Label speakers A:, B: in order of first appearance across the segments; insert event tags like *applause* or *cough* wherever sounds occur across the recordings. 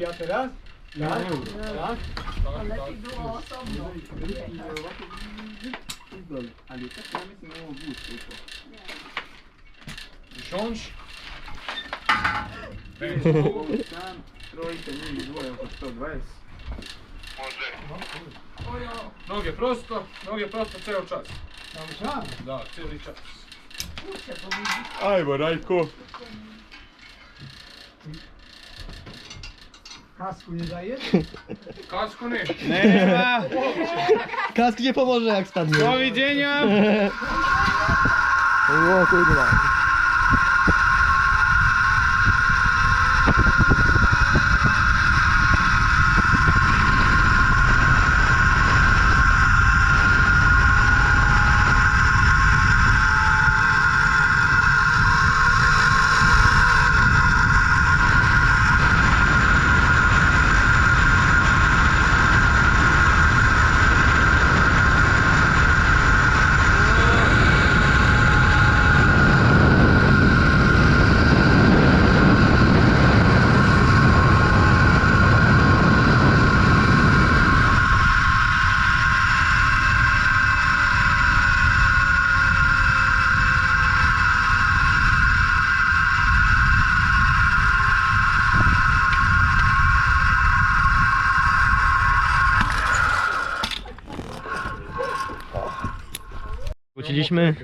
A: ja teraz? Tak? Tak?
B: To lepiej było osobno.
C: Ale tak mamy z nią wóz tylko.
D: Siądź.
C: Tam trójkę nie dwoje, to 120.
D: Nogie prosto, nogie prosto cały czas.
A: Cały czas.
D: Da, cały czas.
B: Kurczę, bo
C: Aj, Borajku.
A: Kasku nie dajesz?
D: Kasku nie.
C: Nie ma.
E: Kask nie pomoże jak spadnie.
C: Do widzenia.
E: O kurwa. Wróciliśmy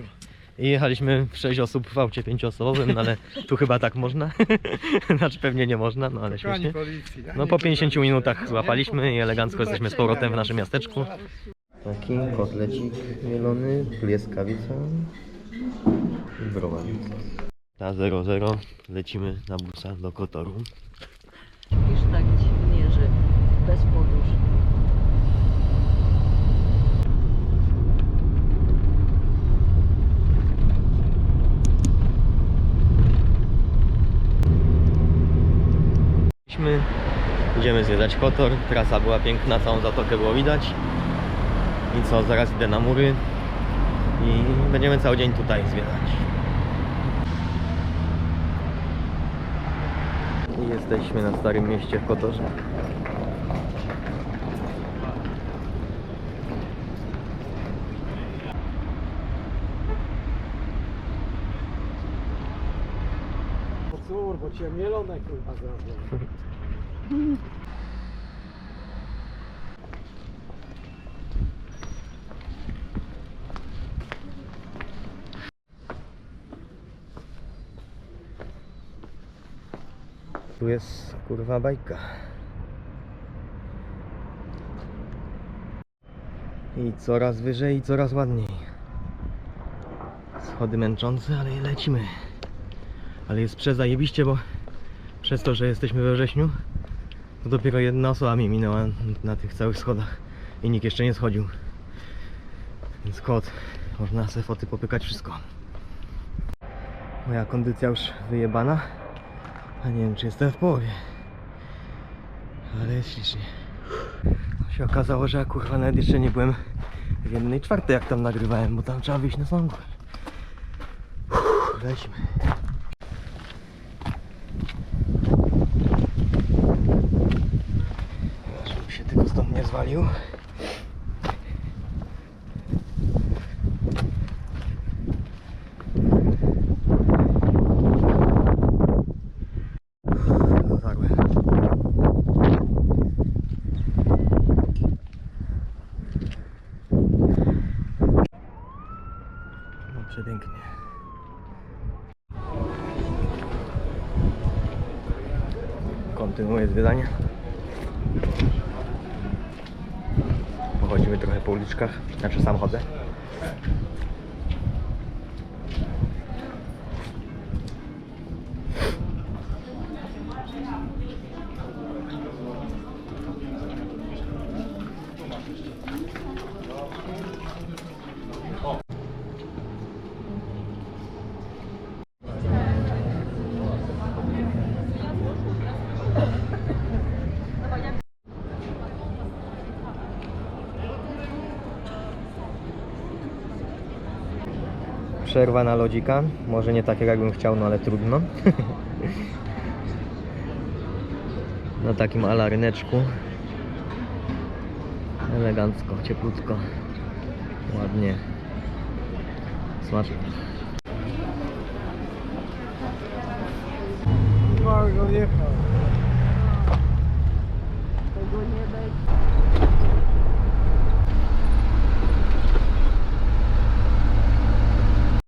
E: i jechaliśmy w 6 osób w aucie 5-osobowym, no ale tu chyba tak można. *laughs* znaczy pewnie nie można, no ale śmiesznie. No po 50 minutach złapaliśmy i elegancko jesteśmy z powrotem w naszym miasteczku. Taki kotlecik mielony, plieskawica i browar. Na 00 lecimy na busa do Kotoru.
B: Śpisz tak dziwnie, że bez podusz.
E: Idziemy, idziemy zwiedzać Kotor, trasa była piękna, całą zatokę było widać. I co, zaraz idę na mury i będziemy cały dzień tutaj zwiedzać. I jesteśmy na Starym Mieście w Kotorze.
A: Cór, bo cię mielone kurwa zrobią. *laughs*
E: Tu jest kurwa bajka. I coraz wyżej i coraz ładniej. Schody męczące, ale lecimy. Ale jest przezajebiście, bo przez to, że jesteśmy we wrześniu, to dopiero jedna osoba mi minęła na tych całych schodach i nikt jeszcze nie schodził. Więc kod, można sobie foty popykać wszystko. Moja kondycja już wyjebana. A nie wiem czy jestem w połowie. Ale jest ślicznie. Się okazało, że ja kurwa nawet jeszcze nie byłem w jednej czwartej jak tam nagrywałem, bo tam trzeba wyjść na samą górę. Lecimy. Żebym się tylko stąd nie zwalił. Dotarłem. No przepięknie. Kontynuuję zwiedzanie. Pochodzimy trochę po uliczkach, znaczy sam chodzę. Przerwa na lodzika. Może nie takiego jakbym chciał, no ale trudno. *laughs* na takim alaryneczku. Elegancko, cieplutko. Ładnie. Smacznie.
A: Margo jechał.